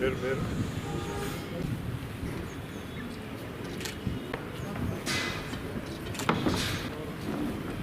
ver, ver.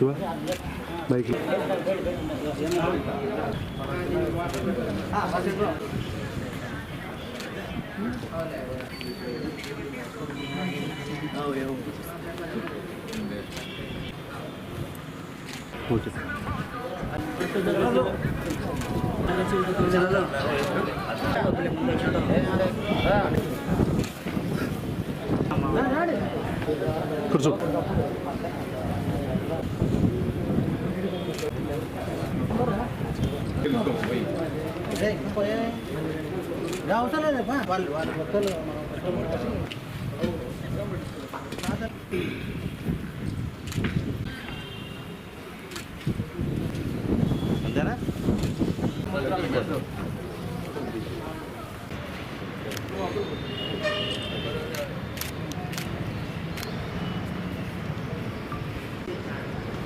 Shiva bike okay కూర్చో. అవసరం లేదప్పా వాళ్ళు వాళ్ళు భక్తులు అంతేనా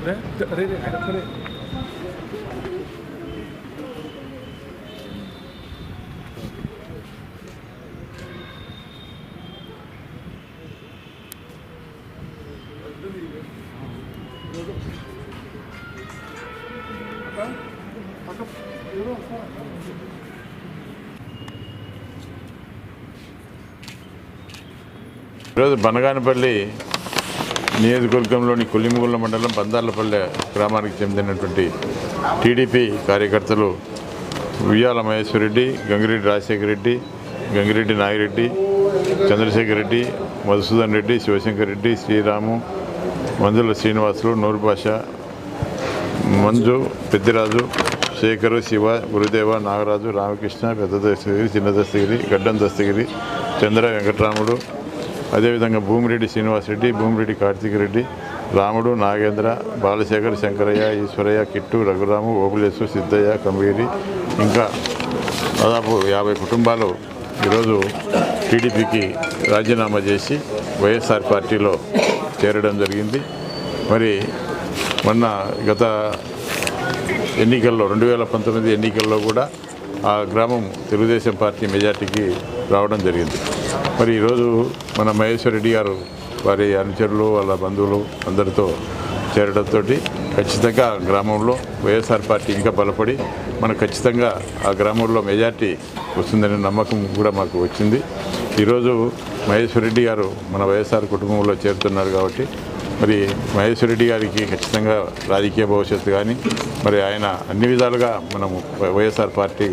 రే రే రే. ఈరోజు బనగానపల్లి నియోజకవర్గంలోని కొల్లిమగుళ్ళ మండలం బందార్లపల్లె గ్రామానికి చెందినటువంటి టీడీపీ కార్యకర్తలు ఉయ్యాల మహేశ్వరరెడ్డి గంగిరెడ్డి రాజశేఖర రెడ్డి గంగిరెడ్డి నాగిరెడ్డి చంద్రశేఖర్ రెడ్డి మధుసూదన్ రెడ్డి శివశంకర్ రెడ్డి శ్రీరాము మంజుల శ్రీనివాసులు నూరుపాష మంజు పెద్దిరాజు శేఖరు శివ గురుదేవ నాగరాజు రామకృష్ణ పెద్ద దస్తగిరి చిన్న దస్తగిరి గడ్డం దస్తగిరి చంద్ర వెంకటరాముడు అదేవిధంగా భూమిరెడ్డి శ్రీనివాసరెడ్డి భూమిరెడ్డి కార్తీక్ రెడ్డి రాముడు నాగేంద్ర బాలశేఖర్ శంకరయ్య ఈశ్వరయ్య కిట్టు రఘురాము ఓబులేసు సిద్ధయ్య కంబీరి ఇంకా దాదాపు యాభై కుటుంబాలు ఈరోజు టీడీపీకి రాజీనామా చేసి వైఎస్ఆర్ పార్టీలో చేరడం జరిగింది. మరి మొన్న గత ఎన్నికల్లో రెండు వేల పంతొమ్మిది ఎన్నికల్లో కూడా ఆ గ్రామం తెలుగుదేశం పార్టీ మెజార్టీకి రావడం జరిగింది. మరి ఈరోజు మన మహేశ్వర్ రెడ్డి గారు వారి అనుచరులు వాళ్ళ బంధువులు అందరితో చేరడంతో ఖచ్చితంగా గ్రామంలో వైఎస్ఆర్ పార్టీ ఇంకా బలపడి మనకు ఖచ్చితంగా ఆ గ్రామంలో మెజార్టీ వస్తుందనే నమ్మకం కూడా మాకు వచ్చింది. ఈరోజు మహేశ్వర్ రెడ్డి గారు మన వైఎస్ఆర్ కుటుంబంలో చేరుతున్నారు కాబట్టి మరి మహేశ్వర రెడ్డి గారికి ఖచ్చితంగా రాజకీయ భవిష్యత్తు కానీ మరి ఆయన అన్ని విధాలుగా మనము వైఎస్ఆర్ పార్టీ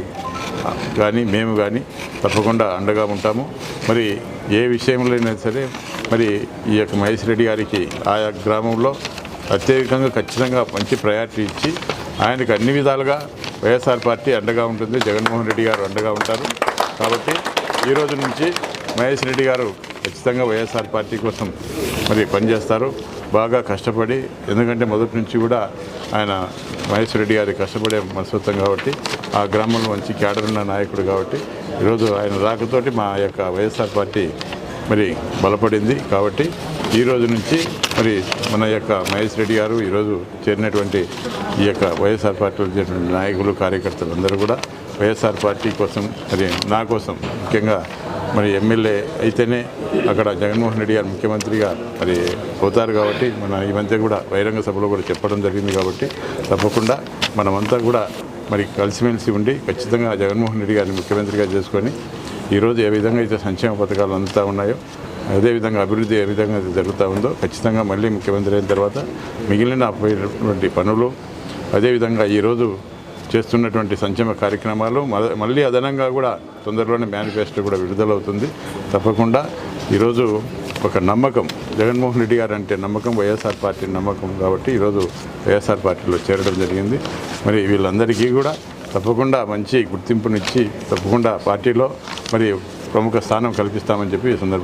కానీ మేము కానీ తప్పకుండా అండగా ఉంటాము. మరి ఏ విషయంలో అయినా సరే మరి ఈ యొక్క మహేష్ రెడ్డి గారికి ఆయా గ్రామంలో అత్యధికంగా ఖచ్చితంగా మంచి ప్రయారిటీ ఇచ్చి ఆయనకు అన్ని విధాలుగా వైఎస్ఆర్ పార్టీ అండగా ఉంటుంది. జగన్మోహన్ రెడ్డి గారు అండగా ఉంటారు. కాబట్టి ఈ రోజు నుంచి మహేష్ రెడ్డి గారు ఖచ్చితంగా వైఎస్ఆర్ పార్టీ కోసం మరి పనిచేస్తారు. బాగా కష్టపడి ఎందుకంటే మొదటి నుంచి కూడా ఆయన మహేష్ రెడ్డి గారి కష్టపడే మనస్తత్వం కాబట్టి ఆ గ్రామంలో మంచి క్యాడర్ ఉన్న నాయకుడు కాబట్టి ఈరోజు ఆయన రాకతోటి మా యొక్క వైఎస్ఆర్ పార్టీ మరి బలపడింది కాబట్టి ఈ రోజు నుంచి మరి మన యొక్క మహేష్ రెడ్డి గారు ఈరోజు చేరినటువంటి ఈ యొక్క వైఎస్ఆర్ పార్టీలో చేరినటువంటి నాయకులు కార్యకర్తలు అందరూ కూడా వైఎస్ఆర్ పార్టీ కోసం మరి నా కోసం ముఖ్యంగా మరి ఎమ్మెల్యే అయితేనే అక్కడ జగన్మోహన్ రెడ్డి గారు ముఖ్యమంత్రిగా మరి పోతారు కాబట్టి మన ఈ మధ్య కూడా బహిరంగ సభలో కూడా చెప్పడం జరిగింది కాబట్టి తప్పకుండా మనమంతా కూడా మరి కలిసిమెలిసి ఉండి ఖచ్చితంగా జగన్మోహన్ రెడ్డి గారిని ముఖ్యమంత్రిగా చేసుకొని ఈరోజు ఏ విధంగా అయితే సంక్షేమ పథకాలు అందుతూ ఉన్నాయో అదేవిధంగా అభివృద్ధి ఏ విధంగా జరుగుతూ ఉందో ఖచ్చితంగా మళ్ళీ ముఖ్యమంత్రి అయిన తర్వాత మిగిలిన పనులు అదేవిధంగా ఈరోజు చేస్తున్నటువంటి సంక్షేమ కార్యక్రమాలు మళ్ళీ అదనంగా కూడా తొందరలోనే మేనిఫెస్టో కూడా విడుదలవుతుంది. తప్పకుండా ఈరోజు ఒక నమ్మకం జగన్మోహన్ రెడ్డి గారు అంటే నమ్మకం వైఎస్ఆర్ పార్టీ నమ్మకం కాబట్టి ఈరోజు వైఎస్ఆర్ పార్టీలో చేరడం జరిగింది. మరి వీళ్ళందరికీ కూడా తప్పకుండా మంచి గుర్తింపునిచ్చి తప్పకుండా పార్టీలో మరి ప్రముఖ స్థానం కల్పిస్తామని చెప్పి ఈ సందర్భంగా